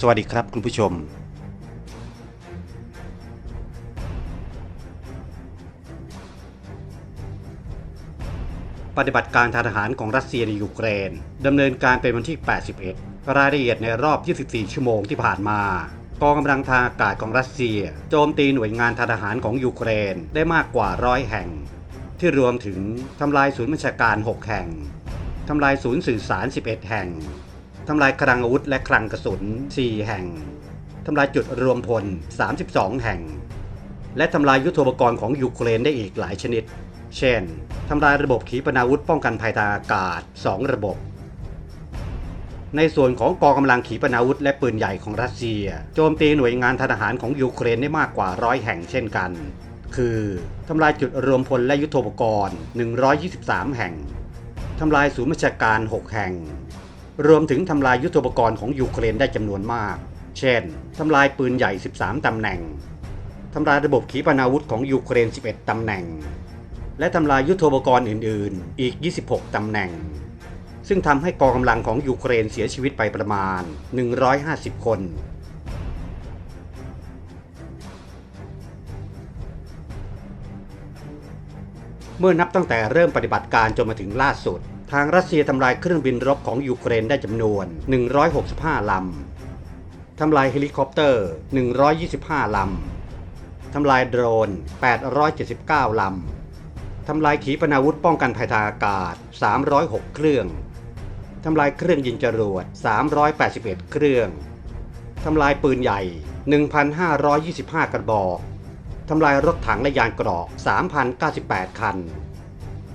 สวัสดีครับคุณผู้ชมปฏิบัติการทางทหารของรัสเซียในยูเครนดำเนินการเป็นวันที่ 81 รายละเอียดในรอบ 24 ชั่วโมงที่ผ่านมากองกำลังทางอากาศของรัสเซีย โจมตีหน่วยงานทางทหารของยูเครนได้มากกว่าร้อยแห่ง ที่รวมถึงทำลายศูนย์บัญชาการ 6 แห่งทำลายศูนย์สื่อสาร 11 แห่ง ทำลายคลังอาวุธและคลังกระสุน 4 แห่ง ทำลายจุดรวมพล 32 แห่ง และทำลายยุทโธปกรณ์ของยูเครนได้อีกหลายชนิด เช่น ทำลายระบบขีปนาวุธป้องกันภัยทางอากาศ 2 ระบบ ในส่วนของกองกำลังขีปนาวุธและปืนใหญ่ของรัสเซีย โจมตีหน่วยงานทหารของยูเครนได้มากกว่าร้อยแห่งเช่นกัน คือทำลายจุดรวมพลและยุทโธปกรณ์ 123 แห่งทำลายศูนย์บัญชาการ 6 แห่ง รวมถึงทำลายยุทโธปกรณ์ของยูเครนได้จำนวนมาก เช่น ทำลายปืนใหญ่ 13 ตำแหน่ง ทำลายระบบขีปนาวุธของยูเครน 11 ตำแหน่ง และทำลายยุทโธปกรณ์อื่น ๆ อีก 26 ตำแหน่ง ซึ่งทำให้กองกำลังของยูเครนเสียชีวิตไปประมาณ 150 คนเมื่อนับตั้งแต่เริ่มปฏิบัติการจนมาถึงล่าสุด ทางรัสเซียทำลายเครื่องบินรบของยูเครนได้จำนวน 165 ลำ ทำลายเฮลิคอปเตอร์ 125 ลำ ทำลายโดรน 879 ลำ ทำลายขีปนาวุธป้องกันภัยทางอากาศ 306 เครื่อง ทำลายเครื่องยิงจรวด 381 เครื่อง ทำลายปืนใหญ่ 1,525 กระบอก ทำลายรถถังและยานเกราะ 3,098 คัน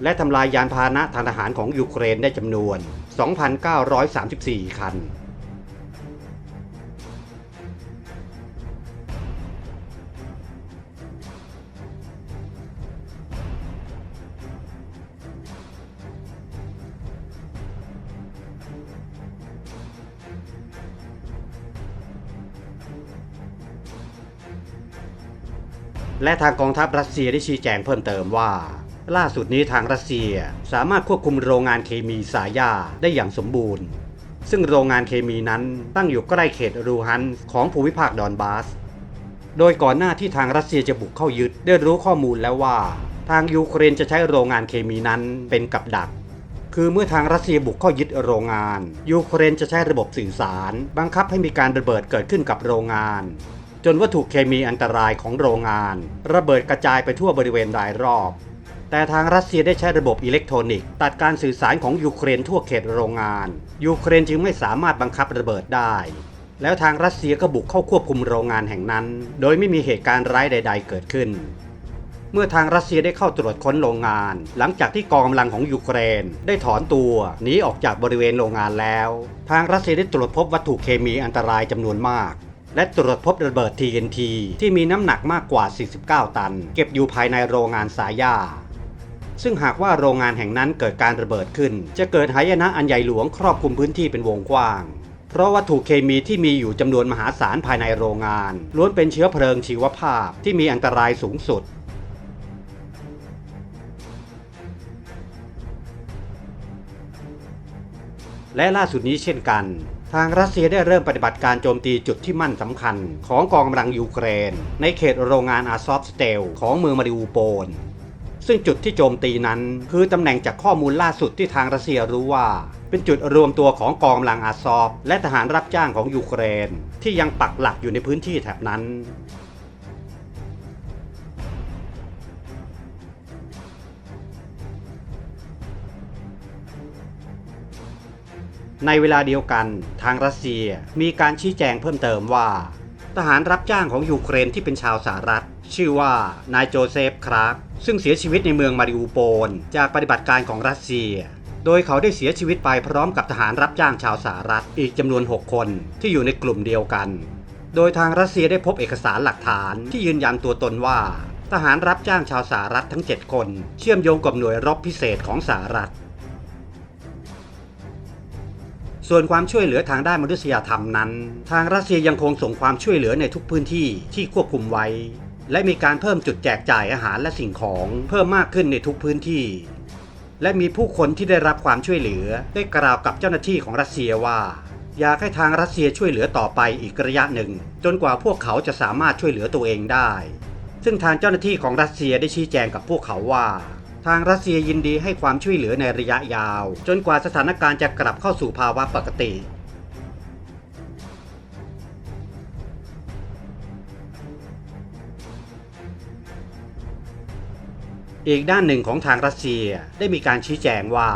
และทำลายยานพาหนะทางทหารของยูเครนได้จำนวน 2,934 คัน และทางกองทัพรัสเซียได้ชี้แจงเพิ่มเติมว่า ล่าสุดนี้ทางรัสเซียสามารถควบคุมโรงงานเคมีสายาได้อย่างสมบูรณ์ ซึ่งโรงงานเคมีนั้นตั้งอยู่ใกล้เขตรูฮันของภูมิภาคดอนบาส โดยก่อนหน้าที่ทางรัสเซียจะบุกเข้ายึดได้รู้ข้อมูลแล้วว่า ทางยูเครนจะใช้โรงงานเคมีนั้นเป็นกับดัก คือเมื่อทางรัสเซียบุกเข้ายึดโรงงาน ยูเครนจะใช้ระบบสื่อสาร บังคับให้มีการระเบิดเกิดขึ้นกับโรงงานจนวัตถุเคมีอันตรายของโรงงาน ระเบิดกระจายไปทั่วบริเวณรายรอบ แต่ทางรัสเซียได้ใช้ระบบอิเล็กทรอนิกส์ตัดการสื่อสารของยูเครนทั่วเขตโรงงาน ยูเครนจึงไม่สามารถบังคับระเบิดได้ แล้วทางรัสเซียก็บุกเข้าควบคุมโรงงานแห่งนั้น โดยไม่มีเหตุการณ์ร้ายใด ๆ เกิดขึ้น เมื่อทางรัสเซียได้เข้าตรวจค้นโรงงาน หลังจากที่กองกำลังของยูเครน ได้ถอนตัวหนีออกจากบริเวณโรงงานแล้ว ทางรัสเซียได้ตรวจพบวัตถุเคมีอันตรายจำนวนมากและตรวจพบระเบิด TNT ที่มีน้ำหนักมากกว่า 49 ตัน เก็บอยู่ภายในโรงงานสายา ซึ่งหากว่าโรงงานแห่งนั้นเกิดการระเบิดขึ้น จะเกิดหายนะอันใหญ่หลวงครอบคลุมพื้นที่เป็นวงกว้าง เพราะวัตถุเคมีที่มีอยู่จำนวนมหาศาลภายในโรงงาน ล้วนเป็นเชื้อเพลิงชีวภาพที่มีอันตรายสูงสุดและล่าสุดนี้เช่นกัน ทางรัสเซียได้เริ่มปฏิบัติการโจมตีจุดที่มั่นสำคัญ ของกองกำลังยูเครน ในเขตโรงงานอาซอฟสเตล ของเมืองมาริอูโปล ซึ่งจุดที่โจมตีนั้น คือตำแหน่งจากข้อมูลล่าสุดที่ทางรัสเซียรู้ว่า เป็นจุดรวมตัวของกองกำลังอาซอฟ และทหารรับจ้างของยูเครน ที่ยังปักหลักอยู่ในพื้นที่แถบนั้นในเวลาเดียวกันทางรัสเซียมีการชี้แจงเพิ่มเติมว่า ทหารรับจ้างของยูเครนที่เป็นชาวสหรัฐ ชื่อว่านายโจเซฟคราร์กซึ่งเสียชีวิตในเมืองมาริอูโปลจากปฏิบัติการของรัสเซีย โดยเขาได้เสียชีวิตไปพร้อมกับทหารรับจ้างชาวสหรัฐอีกจำนวน 6 คนที่อยู่ในกลุ่มเดียวกัน โดยทางรัสเซียได้พบเอกสารหลักฐานที่ยืนยันตัวตนว่า ทหารรับจ้างชาวสหรัฐทั้ง 7 คน เชื่อมโยงกับหน่วยรบพิเศษของสหรัฐส่วนความช่วยเหลือทางด้านมนุษยธรรมนั้น ทางรัสเซียยังคงส่งความช่วยเหลือในทุกพื้นที่ที่ควบคุมไว้ และมีการเพิ่มจุดแจกจ่ายอาหารและสิ่งของเพิ่มมากขึ้นในทุกพื้นที่ และมีผู้คนที่ได้รับความช่วยเหลือ ได้กล่าวกับเจ้าหน้าที่ของรัสเซียว่า อยากให้ทางรัสเซียช่วยเหลือต่อไปอีกระยะหนึ่ง จนกว่าพวกเขาจะสามารถช่วยเหลือตัวเองได้ ซึ่งทางเจ้าหน้าที่ของรัสเซียได้ชี้แจงกับพวกเขาว่า ทางรัสเซียยินดีให้ความช่วยเหลือในระยะยาว จนกว่าสถานการณ์จะกลับเข้าสู่ภาวะปกติ อีกด้านหนึ่งของทางรัสเซียได้มีการชี้แจงว่า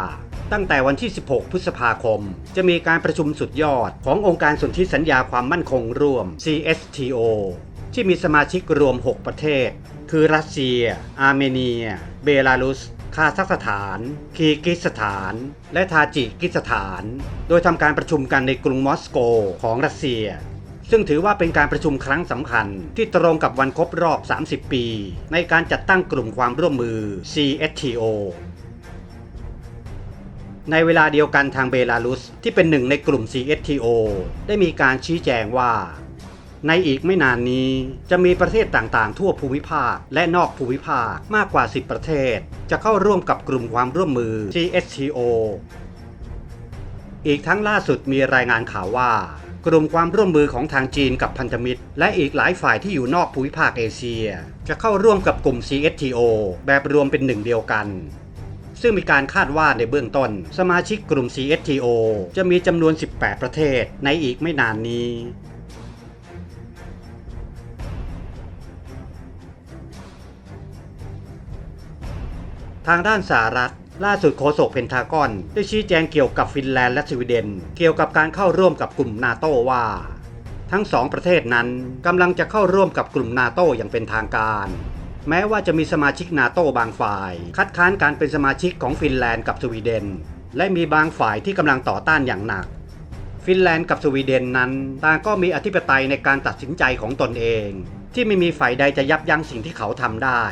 ตั้งแต่วันที่ 16 พฤษภาคม จะมีการประชุมสุดยอดขององค์การสนธิสัญญาความมั่นคงร่วม CSTO ที่มีสมาชิกรวม 6 ประเทศ คือรัสเซีย อาร์เมเนีย เบลารุส คาซัคสถาน คีร์กิสถาน และทาจิกิสถาน โดยทำการประชุมกันในกรุงมอสโกของรัสเซีย ซึ่งถือว่าเป็นการประชุมครั้งสำคัญ ที่ตรงกับวันครบรอบ 30 ปี ในการจัดตั้งกลุ่มความร่วมมือ CSTO ในเวลาเดียวกันทางเบลารุสที่เป็นหนึ่งในกลุ่ม CSTO ได้มีการชี้แจงว่า ในอีกไม่นานนี้จะมีประเทศต่างๆ ทั่วภูมิภาคและนอกภูมิภาคมากกว่า 10 ประเทศ จะเข้าร่วมกับกลุ่มความร่วมมือ CSTO อีกทั้งล่าสุดมีรายงานข่าวว่า กลุ่มความร่วมมือของทางจีนกับพันธมิตร และอีกหลายฝ่ายที่อยู่นอกภูมิภาคเอเชีย จะเข้าร่วมกับกลุ่ม CSTO แบบรวมเป็นหนึ่งเดียวกัน ซึ่งมีการคาดว่าในเบื้องต้น สมาชิกกลุ่ม CSTO จะมีจำนวน 18 ประเทศในอีกไม่นานนี้ทางด้านสหรัฐ ล่าสุดโฆษกเพนทากอน ได้ชี้แจงเกี่ยวกับฟินแลนด์และสวีเดน เกี่ยวกับการเข้าร่วมกับกลุ่มนาโตว่า ทั้งสองประเทศนั้นกำลังจะเข้าร่วมกับกลุ่มนาโตอย่างเป็นทางการ แม้ว่าจะมีสมาชิกนาโตบางฝ่าย คัดค้านการเป็นสมาชิกของฟินแลนด์กับสวีเดน และมีบางฝ่ายที่กำลังต่อต้านอย่างหนัก ฟินแลนด์กับสวีเดนนั้นต่างก็มีอธิปไตยในการตัดสินใจของตนเอง ที่ไม่มีฝ่ายใดจะยับยั้งสิ่งที่เขาทำได้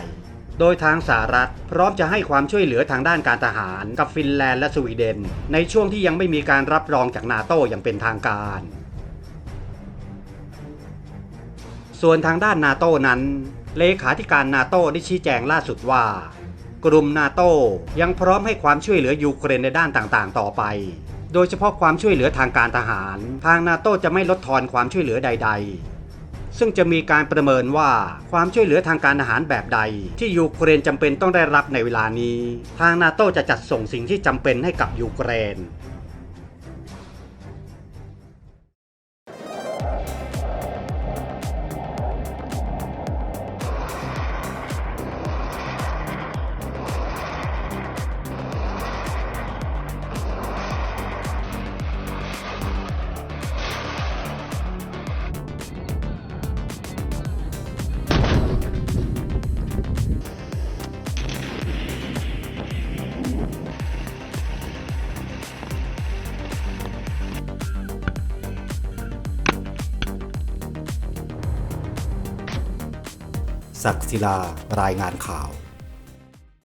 โดยทางสหรัฐ พร้อมจะให้ความช่วยเหลือทางด้านการทหารกับฟินแลนด์และสวีเดน ในช่วงที่ยังไม่มีการรับรองจากนาโตอย่างเป็นทางการ ส่วนทางด้านนาโตนั้น เลขาธิการนาโตได้ชี้แจงล่าสุดว่า กลุ่มนาโตยังพร้อมให้ความช่วยเหลือยูเครนในด้านต่างๆ ต่อไปโดยเฉพาะความช่วยเหลือทางการทหาร ทางนาโตจะไม่ลดทอนความช่วยเหลือใด ๆ ซึ่งจะมีการประเมินว่าความช่วยเหลือทางการอาหารแบบใด ที่ยูเครนจำเป็นต้องได้รับในเวลานี้ ทางนาโตจะจัดส่งสิ่งที่จำเป็นให้กับยูเครน ศักดิ์ศิลารายงานข่าว